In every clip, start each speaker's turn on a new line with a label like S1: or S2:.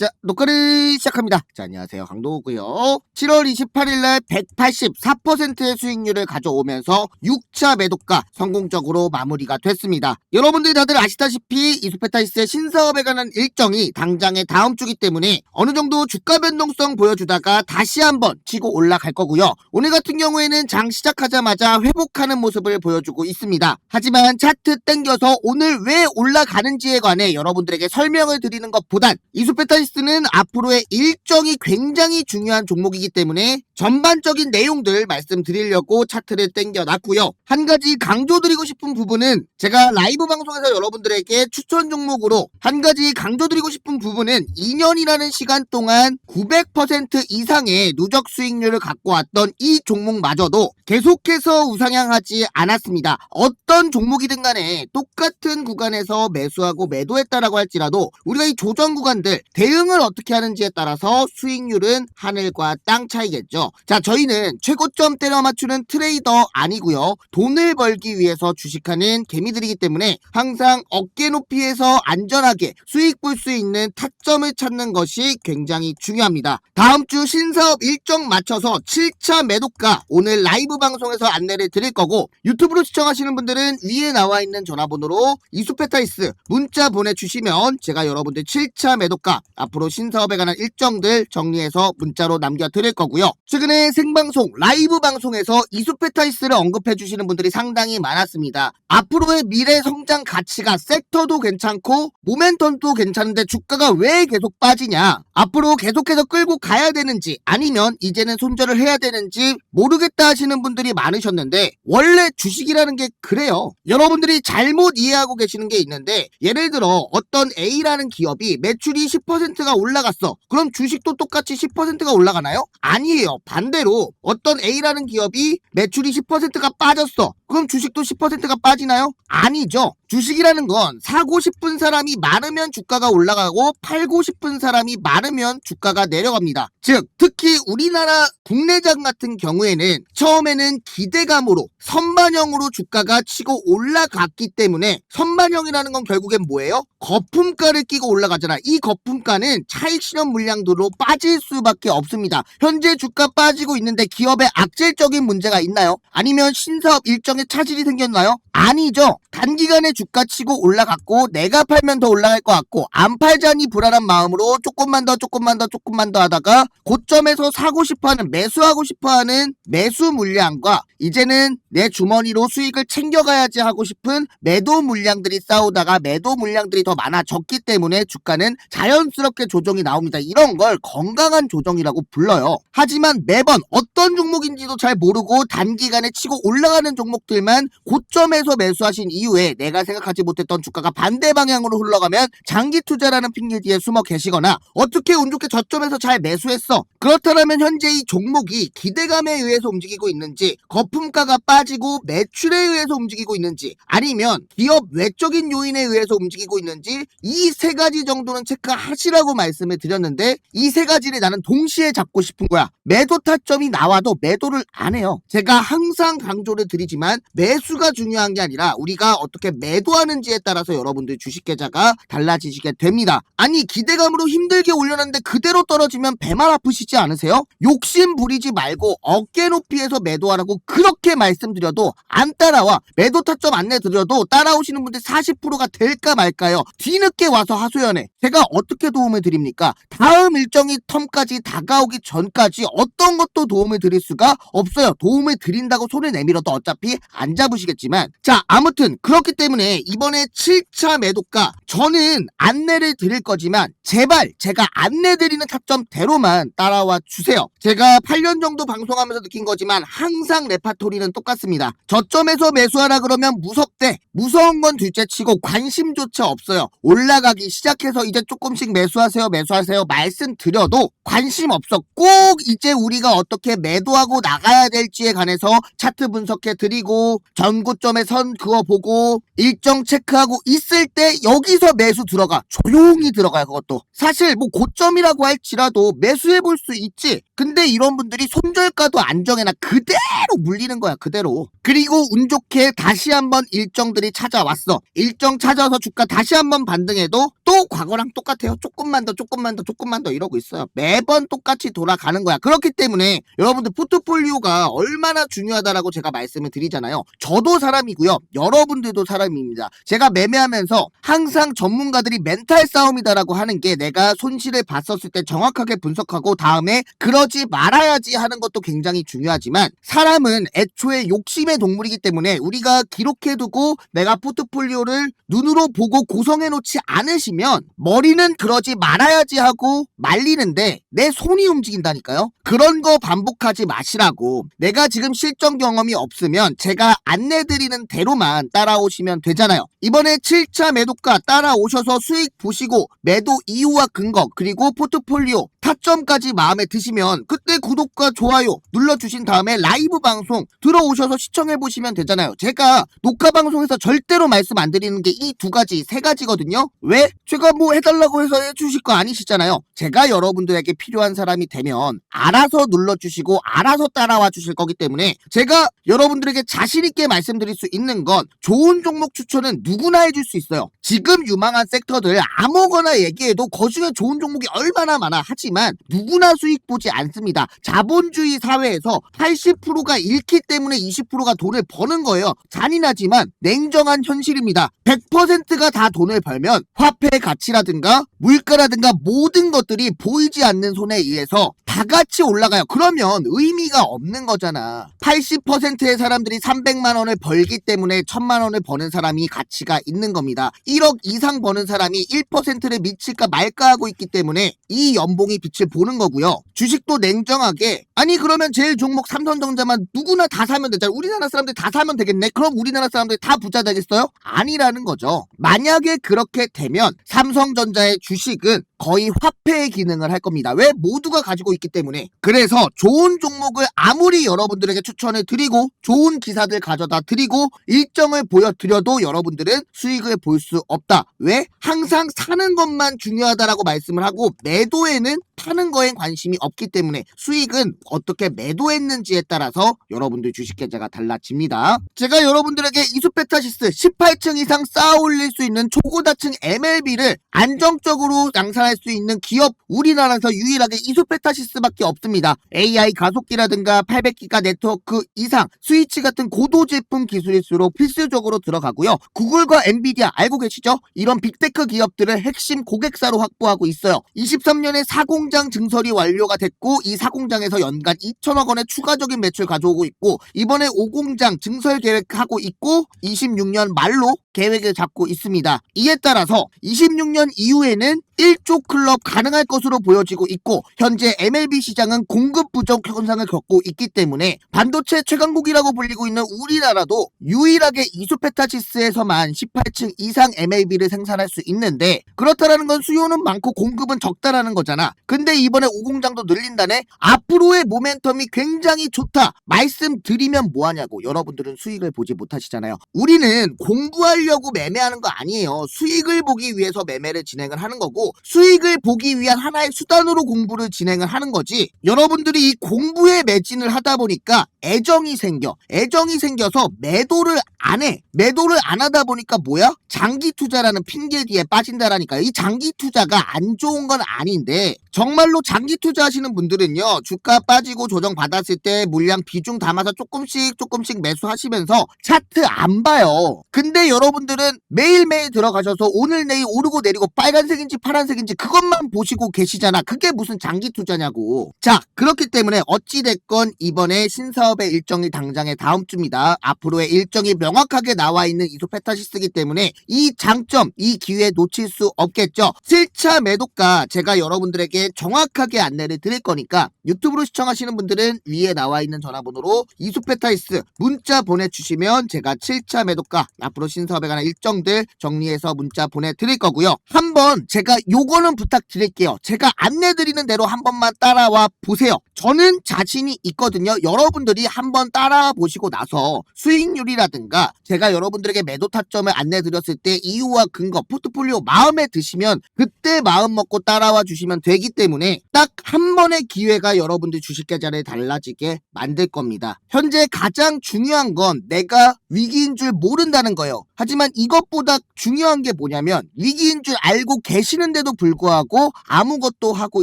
S1: 자, 녹화를 시작합니다. 자, 안녕하세요. 강도구요. 7월 28일 날 184%의 수익률을 가져오면서 6차 매도가 성공적으로 마무리가 됐습니다. 여러분들이 다들 아시다시피 이소페타이스의 신사업에 관한 일정이 당장의 다음 주기 때문에 어느 정도 주가 변동성 보여주다가 다시 한번 치고 올라갈 거고요. 오늘 같은 경우에는 장 시작하자마자 회복하는 모습을 보여주고 있습니다. 하지만 차트 땡겨서 오늘 왜 올라가는지에 관해 여러분들에게 설명을 드리는 것보단 이소페타이스 는 앞으로의 일정이 굉장히 중요한 종목이기 때문에 전반적인 내용들 말씀드리려고 차트를 땡겨놨고요. 한 가지 강조드리고 싶은 부분은 제가 라이브 방송에서 여러분들에게 추천 종목으로 한 가지 강조드리고 싶은 부분은 2년이라는 시간 동안 900% 이상의 누적 수익률을 갖고 왔던 이 종목마저도 계속해서 우상향하지 않았습니다. 어떤 종목이든 간에 똑같은 구간에서 매수하고 매도했다라고 할지라도 우리가 이 조정 구간들 대응 을 어떻게 하는지에 따라서 수익률은 하늘과 땅 차이겠죠. 자, 저희는 최고점 때려 맞추는 트레이더 아니고요. 돈을 벌기 위해서 주식하는 개미들이기 때문에 항상 어깨 높이에서 안전하게 수익 볼 수 있는 타점을 찾는 것이 굉장히 중요합니다. 다음 주 신사업 일정 맞춰서 7차 매도가 오늘 라이브 방송에서 안내를 드릴 거고 유튜브로 시청하시는 분들은 위에 나와 있는 전화번호로 이수페타이스 문자 보내주시면 제가 여러분들 7차 매도가 앞으로 신사업에 관한 일정들 정리해서 문자로 남겨드릴 거고요. 최근에 생방송 라이브 방송에서 이수페타이스를 언급해 주시는 분들이 상당히 많았습니다. 앞으로의 미래 성장 가치가 섹터도 괜찮고 모멘텀도 괜찮은데 주가가 왜 계속 빠지냐? 앞으로 계속해서 끌고 가야 되는지 아니면 이제는 손절을 해야 되는지 모르겠다 하시는 분들이 많으셨는데 원래 주식이라는 게 그래요. 여러분들이 잘못 이해하고 계시는 게 있는데 예를 들어 어떤 A라는 기업이 매출이 10%가 올라갔어. 그럼 주식도 똑같이 10%가 올라가나요? 아니에요. 반대로 어떤 A라는 기업이 매출이 10%가 빠졌어. 그럼 주식도 10%가 빠지나요? 아니죠. 주식이라는 건 사고 싶은 사람이 많으면 주가가 올라가고 팔고 싶은 사람이 많으면 주가가 내려갑니다. 즉, 특히 우리나라 국내장 같은 경우에는 처음에는 기대감으로 선반영으로 주가가 치고 올라갔기 때문에 선반영이라는 건 결국엔 뭐예요? 거품가를 끼고 올라가잖아. 이 거품가는 차익 실현 물량도로 빠질 수밖에 없습니다. 현재 주가 빠지고 있는데 기업에 악질적인 문제가 있나요? 아니면 신사업 일정에 차질이 생겼나요? 아니죠. 단기간에 주가 치고 올라갔고 내가 팔면 더 올라갈 것 같고 안 팔자니 불안한 마음으로 조금만 더 조금만 더 조금만 더 하다가 고점에서 사고 싶어하는 매수하고 싶어하는 매수 물량과 이제는 내 주머니로 수익을 챙겨가야지 하고 싶은 매도 물량들이 싸우다가 매도 물량들이 더 많아졌기 때문에 주가는 자연스럽게 조정이 나옵니다. 이런 걸 건강한 조정이라고 불러요. 하지만 매번 어떤 종목인지도 잘 모르고 단기간에 치고 올라가는 종목들만 고점에서 매수하신 이후에 내가 생각하지 못했던 주가가 반대 방향으로 흘러가면 장기 투자라는 핑계 뒤에 숨어 계시거나 어떻게 운 좋게 저점에서 잘 매수했어. 그렇다면 현재 이 종목이 기대감에 의해서 움직이고 있는지 거품가가 빠지고 매출에 의해서 움직이고 있는지 아니면 기업 외적인 요인에 의해서 움직이고 있는지 이 세 가지 정도는 체크하시라 고 말씀을 드렸는데 이 세 가지를 나는 동시에 잡고 싶은 거야. 매도 타점이 나와도 매도를 안 해요. 제가 항상 강조를 드리지만 매수가 중요한 게 아니라 우리가 어떻게 매도하는지에 따라서 여러분들 주식 계좌가 달라지시게 됩니다. 아니 기대감으로 힘들게 올려놨는데 그대로 떨어지면 배만 아프시지 않으세요? 욕심 부리지 말고 어깨 높이에서 매도하라고 그렇게 말씀드려도 안 따라와 매도 타점 안내 드려도 따라오시는 분들 40%가 될까 말까요? 뒤늦게 와서 하소연해. 제가 어떻게 도움 을 드립니까? 다음 일정이 텀까지 다가오기 전까지 어떤 것도 도움을 드릴 수가 없어요. 도움을 드린다고 손을 내밀어도 어차피 안 잡으시겠지만 자 아무튼 그렇기 때문에 이번에 7차 매도가 저는 안내를 드릴 거지만 제발 제가 안내 드리는 타점대로만 따라와 주세요. 제가 8년 정도 방송하면서 느낀 거지만 항상 레파토리는 똑같습니다. 저점에서 매수하라 그러면 무섭대. 무서운 건 둘째 치고 관심조차 없어요. 올라가기 시작해서 이제 조금씩 매수 하세요, 매수하세요 말씀드려도 관심 없어. 꼭 이제 우리가 어떻게 매도하고 나가야 될지에 관해서 차트 분석해 드리고 전고점에 선 그어보고 일정 체크하고 있을 때 여기서 매수 들어가. 조용히 들어가요, 그것도. 사실 뭐 고점이라고 할지라도 매수해 볼 수 있지. 근데 이런 분들이 손절가도 안 정해나 그대로 물리는 거야 그대로. 그리고 운 좋게 다시 한번 일정들이 찾아왔어. 일정 찾아와서 주가 다시 한번 반등해도 또 과거랑 똑같아요. 조금만 더 조금만 더 조금만 더 이러고 있어요. 매번 똑같이 돌아가는 거야. 그렇기 때문에 여러분들 포트폴리오가 얼마나 중요하다라고 제가 말씀을 드리잖아요. 저도 사람이고요. 여러분들도 사람입니다. 제가 매매하면서 항상 전문가들이 멘탈 싸움이다라고 하는 게 내가 손실을 봤었을 때 정확하게 분석하고 다음에 그러 지 말아야지 하는 것도 굉장히 중요하지만 사람은 애초에 욕심의 동물이기 때문에 우리가 기록해두고 내가 포트폴리오를 눈으로 보고 고성해놓지 않으시면 머리는 그러지 말아야지 하고 말리는데 내 손이 움직인다니까요. 그런 거 반복하지 마시라고. 내가 지금 실전 경험이 없으면 제가 안내드리는 대로만 따라오시면 되잖아요. 이번에 7차 매도가 따라오셔서 수익 보시고 매도 이유와 근거 그리고 포트폴리오 타점까지 마음에 드시면 그때 구독과 좋아요 눌러주신 다음에 라이브 방송 들어오셔서 시청해 보시면 되잖아요. 제가 녹화 방송에서 절대로 말씀 안 드리는 게 이 두 가지 세 가지거든요. 왜? 제가 뭐 해달라고 해서 해주실 거 아니시잖아요. 제가 여러분들에게 필요한 사람이 되면 알아서 눌러주시고 알아서 따라와 주실 거기 때문에 제가 여러분들에게 자신 있게 말씀드릴 수 있는 건 좋은 종목 추천은 누구나 해줄 수 있어요. 지금 유망한 섹터들 아무거나 얘기해도 거 중에 좋은 종목이 얼마나 많아 하지만 누구나 수익 보지 않습니다. 자본주의 사회에서 80%가 잃기 때문에 20%가 돈을 버는 거예요. 잔인하지만 냉정한 현실입니다. 100%가 다 돈을 벌면 화폐 가치라든가 물가라든가 모든 것들이 보이지 않는 손에 의해서 다 같이 올라가요. 그러면 의미가 없는 거잖아. 80%의 사람들이 300만 원을 벌기 때문에 1000만 원을 버는 사람이 가치가 있는 겁니다. 1억 이상 버는 사람이 1%를 미칠까 말까 하고 있기 때문에 이 연봉이 빛을 보는 거고요. 주식도 냉정하게 아니 그러면 제일 종목 삼성전자만 누구나 다 사면 되잖아. 우리나라 사람들 다 사면 되겠네. 그럼 우리나라 사람들 다 부자 되겠어요? 아니라는 거죠. 만약에 그렇게 되면 삼성전자의 주식은 거의 화폐의 기능을 할 겁니다. 왜? 모두가 가지고 있기 때문에. 그래서 좋은 종목을 아무리 여러분들에게 추천을 드리고 좋은 기사들 가져다 드리고 일정을 보여드려도 여러분들은 수익을 볼 수 없다. 왜? 항상 사는 것만 중요하다라고 말씀을 하고 매도에는 파는 거엔 관심이 없기 때문에 수익은 어떻게 매도했는지에 따라서 여러분들 주식 계좌가 달라집니다. 제가 여러분들에게 이수페타시스 18층 이상 쌓아 올릴 수 있는 초고다층 MLB를 안정적으로 양산할 수 있는 기업 우리나라에서 유일하게 이수페타시스밖에 없습니다. AI 가속기라든가 800기가 네트워크 이상 스위치 같은 고도 제품 기술일수록 필수적으로 들어가고요. 구글과 엔비디아 알고 계시죠? 이런 빅테크 기업들을 핵심 고객사로 확보하고 있어요. 23년에 사공장 증설이 완료가 됐고 이 사공장에서 연간 2천억 원의 추가적인 매출 가져오고 있고 이번에 5공장 증설 계획하고 있고 26년 말로 계획을 잡고 있습니다. 이에 따라서 26년 이후에는 1조 클럽 가능할 것으로 보여지고 있고 현재 MLB 시장은 공급 부족 현상을 겪고 있기 때문에 반도체 최강국이라고 불리고 있는 우리나라도 유일하게 이수페타시스에서만 18층 이상 MLB를 생산할 수 있는데 그렇다라는 건 수요는 많고 공급은 적다라는 거잖아. 근데 이번에 5공장도 늘린다네. 앞으로의 모멘텀이 굉장히 좋다. 말씀드리면 뭐하냐고 여러분들은 수익을 보지 못하시잖아요. 우리는 공부하려고 매매하는 거 아니에요. 수익을 보기 위해서 매매를 진행을 하는 거고 수익을 보기 위한 하나의 수단으로 공부를 진행을 하는 거지. 여러분들이 이 공부에 매진을 하다 보니까 애정이 생겨. 애정이 생겨서 매도를 안 해. 매도를 안 하다 보니까 뭐야? 장기 투자라는 핑계 뒤에 빠진다라니까요. 이 장기 투자가 안 좋은 건 아닌데 정말로 장기 투자하시는 분들은요. 주가 빠지고 조정 받았을 때 물량 비중 담아서 조금씩 조금씩 매수하시면서 차트 안 봐요. 근데 여러분들은 매일매일 들어가셔서 오늘 내일 오르고 내리고 빨간색인지 파란 색인지 그것만 보시고 계시잖아. 그게 무슨 장기 투자냐고. 자, 그렇기 때문에 어찌됐건 이번에 신사업의 일정이 당장에 다음 주입니다. 앞으로의 일정이 명확하게 나와 있는 이소페타시스기 때문에 이 장점, 이 기회 놓칠 수 없겠죠. 7차 매도가 제가 여러분들에게 정확하게 안내를 드릴 거니까 유튜브로 시청하시는 분들은 위에 나와 있는 전화번호로 이소페타시스 문자 보내주시면 제가 7차 매도가 앞으로 신사업에 관한 일정들 정리해서 문자 보내드릴 거고요. 한번 제가 요거는 부탁드릴게요. 제가 안내드리는 대로 한 번만 따라와 보세요. 저는 자신이 있거든요. 여러분들이 한번 따라와 보시고 나서 수익률이라든가 제가 여러분들에게 매도 타점을 안내드렸을 때 이유와 근거, 포트폴리오 마음에 드시면 그때 마음 먹고 따라와 주시면 되기 때문에 딱 한 번의 기회가 여러분들 주식 계좌를 달라지게 만들 겁니다. 현재 가장 중요한 건 내가 위기인 줄 모른다는 거예요. 하지만 이것보다 중요한 게 뭐냐면 위기인 줄 알고 계시는 데도 불구하고 아무것도 하고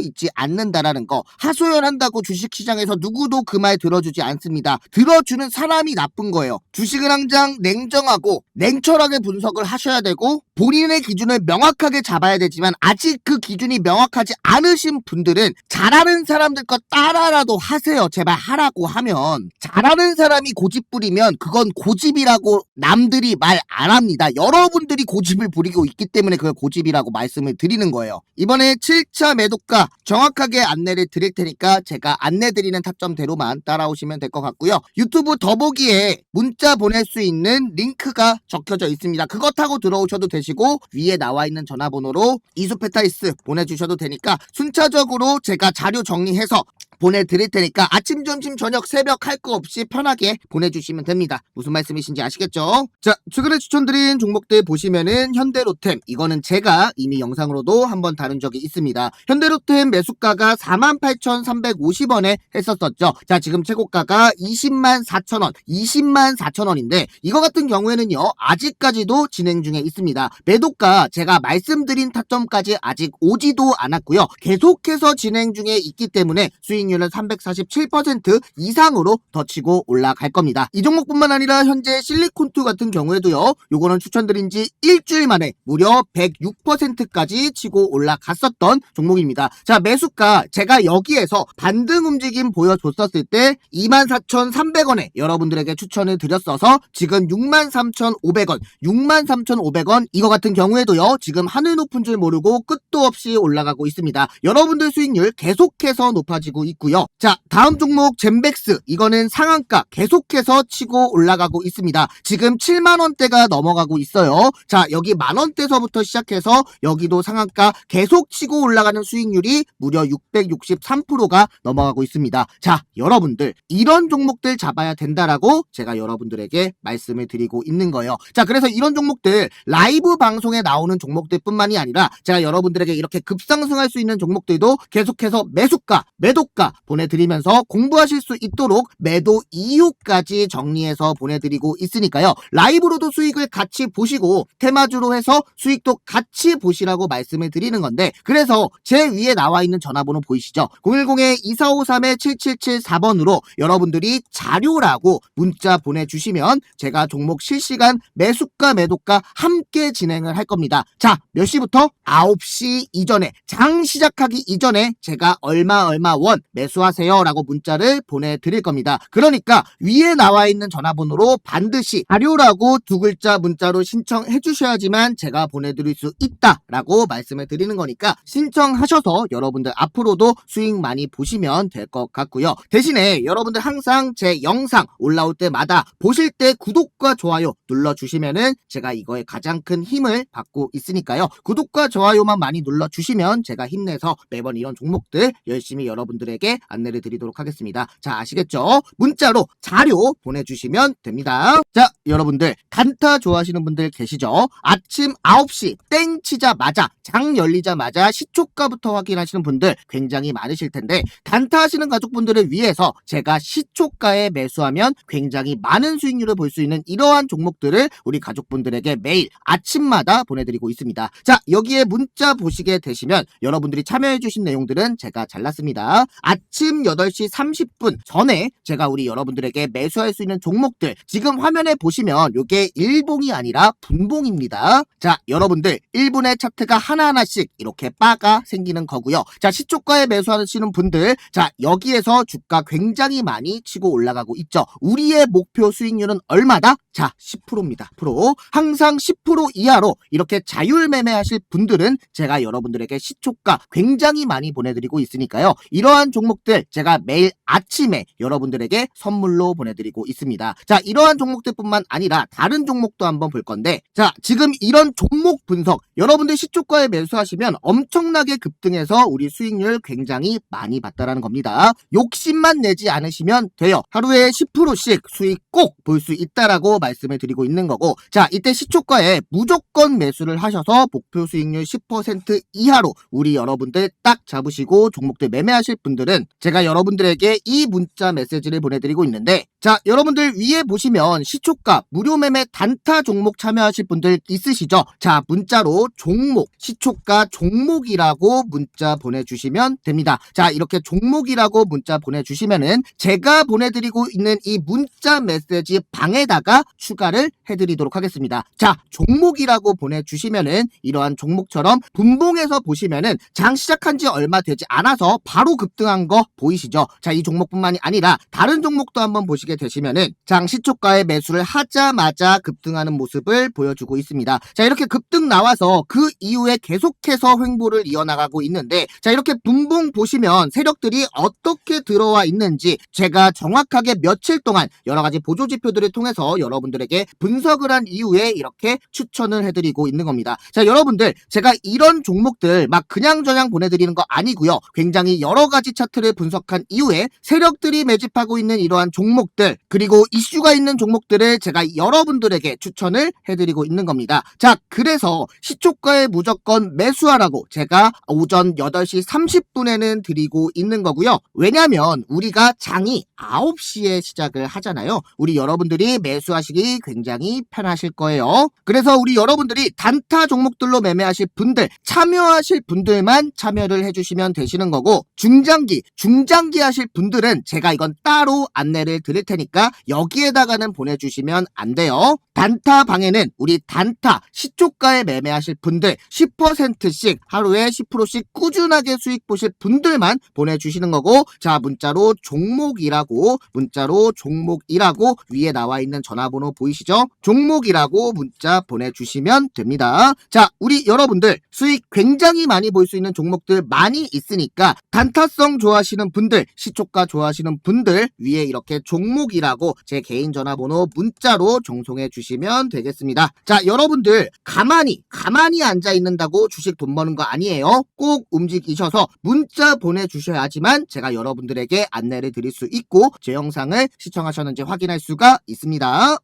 S1: 있지 않는다라는 거. 하소연한다고 주식시장에서 누구도 그 말 들어주지 않습니다. 들어주는 사람이 나쁜 거예요. 주식은 항상 냉정하고 냉철하게 분석을 하셔야 되고 본인의 기준을 명확하게 잡아야 되지만 아직 그 기준이 명확하지 않으신 분들은 잘하는 사람들 거 따라라도 하세요. 제발 하라고 하면 잘하는 사람이 고집 부리면 그건 고집이라고 남들이 말 안 합니다. 여러분들이 고집을 부리고 있기 때문에 그걸 고집이라고 말씀을 드리는 거예요. 이번에 7차 매도가 정확하게 안내를 드릴 테니까 제가 안내 드리는 타점대로만 따라오시면 될 것 같고요. 유튜브 더보기에 문자 보낼 수 있는 링크가 적혀져 있습니다. 그거 타고 들어오셔도 되시고 위에 나와 있는 전화번호로 이수페타이스 보내주셔도 되니까 순차적으로 제가 자료 정리해서 보내드릴 테니까 아침, 점심, 저녁, 새벽 할 거 없이 편하게 보내주시면 됩니다. 무슨 말씀이신지 아시겠죠? 자, 최근에 추천드린 종목들 보시면은 현대로템 이거는 제가 이미 영상으로도 한번 다룬 적이 있습니다. 현대로템 매수가가 48,350원에 했었었죠. 자, 지금 최고가가 20만 4천 원, 20만 4천 원인데 이거 같은 경우에는요 아직까지도 진행 중에 있습니다. 매도가 제가 말씀드린 타점까지 아직 오지도 않았고요. 계속해서 진행 중에 있기 때문에 수익률은 347% 이상으로 더 치고 올라갈 겁니다. 이 종목뿐만 아니라 현재 실리콘투 같은 경우에도요. 요거는 추천드린 지 일주일 만에 무려 106%까지 치고 올라갔었던 종목입니다. 자, 매수가 제가 여기에서 반등 움직임 보여줬었을 때 24,300원에 여러분들에게 추천을 드렸어서 지금 63,500원, 63,500원 이거 같은 경우에도요. 지금 하늘 높은 줄 모르고 끝도 없이 올라가고 있습니다. 여러분들 수익률 계속해서 높아지고 있고요. 자, 다음 종목 젠백스 이거는 상한가 계속해서 치고 올라가고 있습니다. 지금 7만 원대가 넘어가고 있어요. 자, 여기 만 원대서부터 시작해서 여기도 상한가 계속 치고 올라가는 수익률이 무려 663%가 넘어가고 있습니다. 자, 여러분들 이런 종목들 잡아야 된다라고 제가 여러분들에게 말씀을 드리고 있는 거예요. 자, 그래서 이런 종목들 라이브 방송에 나오는 종목들뿐만이 아니라 제가 여러분들에게 이렇게 급상승할 수 있는 종목들도 계속해서 매수가, 매도가 보내드리면서 공부하실 수 있도록 매도 이유까지 정리해서 보내드리고 있으니까요. 라이브로도 수익을 같이 보시고 테마주로 해서 수익도 같이 보시라고 말씀 을 드리는 건데 그래서 제 위에 나와 있는 전화번호 보이시죠? 010-2453-7774번으로 여러분들이 자료라고 문자 보내주시면 제가 종목 실시간 매수가 매도가 함께 진행을 할 겁니다. 자, 몇 시부터? 9시 이전에 장 시작하기 이전에 제가 얼마 얼마 원 매수하세요 라고 문자를 보내드릴 겁니다. 그러니까 위에 나와 있는 전화번호로 반드시 자료라고 두 글자 문자로 신청해 주셔야지만 제가 보내드릴 수 있다라고 말씀 을 드리는 거니까 신청하셔서 여러분들 앞으로도 수익 많이 보시면 될 것 같고요. 대신에 여러분들 항상 제 영상 올라올 때마다 보실 때 구독과 좋아요 눌러주시면은 제가 이거에 가장 큰 힘을 받고 있으니까요. 구독과 좋아요만 많이 눌러주시면 제가 힘내서 매번 이런 종목들 열심히 여러분들에게 안내를 드리도록 하겠습니다. 자, 아시겠죠? 문자로 자료 보내주시면 됩니다. 자, 여러분들 단타 좋아하시는 분들 계시죠? 아침 9시 땡 치자마자 장 열리자마자 시초가부터 확인하시는 분들 굉장히 많으실 텐데 단타 하시는 가족분들을 위해서 제가 시초가에 매수하면 굉장히 많은 수익률을 볼 수 있는 이러한 종목들을 우리 가족분들에게 매일 아침마다 보내드리고 있습니다. 자, 여기에 문자 보시게 되시면 여러분들이 참여해주신 내용들은 제가 잘랐습니다. 아침 8시 30분 전에 제가 우리 여러분들에게 매수할 수 있는 종목들 지금 화면에 보시면 이게 일봉이 아니라 분봉입니다. 자, 여러분들 1분의 차트가 하나하나씩 이렇게 바가 생기는 거고요. 자, 시초가에 매수하시는 분들 자, 여기에서 주가 굉장히 많이 치고 올라가고 있죠. 우리의 목표 수익률은 얼마다? 자, 10%입니다. 프로. 항상 10% 이하로 이렇게 자율 매매하실 분들은 제가 여러분들에게 시초가 굉장히 많이 보내드리고 있으니까요. 이러한 종목들 제가 매일 아침에 여러분들에게 선물로 보내드리고 있습니다. 자, 이러한 종목들뿐만 아니라 다른 종목도 한번 볼 건데, 자, 지금 이런 종목 분석, 여러분들 시초가에 매수하시면 엄청나게 급등해서 우리 수익률 굉장히 많이 봤다라는 겁니다. 욕심만 내지 않으시면 돼요. 하루에 10%씩 수익 꼭 볼 수 있다라고 말씀을 드리고 있는 거고, 자, 이때 시초가에 무조건 매수를 하셔서 목표 수익률 10% 이하로 우리 여러분들 딱 잡으시고 종목들 매매하실 분들은 제가 여러분들에게 이 문자 메시지를 보내드리고 있는데 자 여러분들 위에 보시면 시초가 무료 매매 단타 종목 참여하실 분들 있으시죠? 자 문자로 종목 시 초가 종목이라고 문자 보내주시면 됩니다. 자 이렇게 종목이라고 문자 보내주시면은 제가 보내드리고 있는 이 문자 메시지 방에다가 추가를 해드리도록 하겠습니다. 자 종목이라고 보내주시면은 이러한 종목처럼 분봉에서 보시면은 장 시작한 지 얼마 되지 않아서 바로 급등한 거 보이시죠? 자 이 종목뿐만이 아니라 다른 종목도 한번 보시게 되시면은 장 시초가에 매수를 하자마자 급등하는 모습을 보여주고 있습니다. 자 이렇게 급등 나와서 그 이후에 계속해서 횡보를 이어나가고 있는데 자 이렇게 분봉 보시면 세력들이 어떻게 들어와 있는지 제가 정확하게 며칠 동안 여러 가지 보조 지표들을 통해서 여러분들에게 분석을 한 이후에 이렇게 추천을 해드리고 있는 겁니다. 자 여러분들 제가 이런 종목들 막 그냥저냥 보내드리는 거 아니고요. 굉장히 여러 가지 차트를 분석한 이후에 세력들이 매집하고 있는 이러한 종목들 그리고 이슈가 있는 종목들을 제가 여러분들에게 추천을 해드리고 있는 겁니다. 자 그래서 시초가에 무조건 매수하라고 제가 오전 8시 30분에는 드리고 있는 거고요. 왜냐면 우리가 장이 9시에 시작을 하잖아요. 우리 여러분들이 매수하시기 굉장히 편하실 거예요. 그래서 우리 여러분들이 단타 종목들로 매매하실 분들, 참여하실 분들만 참여를 해주시면 되시는 거고, 중장기, 중장기 하실 분들은 제가 이건 따로 안내를 드릴 테니까 여기에다가는 보내주시면 안 돼요. 단타 방에는 우리 단타 시초가에 매매하실 분들 10%씩 하루에 10%씩 꾸준하게 수익 보실 분들만 보내주시는 거고 자 문자로 종목이라고 문자로 종목이라고 위에 나와 있는 전화번호 보이시죠? 종목이라고 문자 보내주시면 됩니다. 자 우리 여러분들 수익 굉장히 많이 볼 수 있는 종목들 많이 있으니까 단타성 좋아하시는 분들 시초가 좋아하시는 분들 위에 이렇게 종목이라고 제 개인 전화번호 문자로 정송해 주시면 되겠습니다. 자 여러분들 가만히 가만히 앉아 있는다고 주식 돈 버는 거 아니에요. 꼭 움직이셔서 문자 보내주셔야지만 제가 여러분들에게 안내를 드릴 수 있고 제 영상을 시청하셨는지 확인할 수가 있습니다.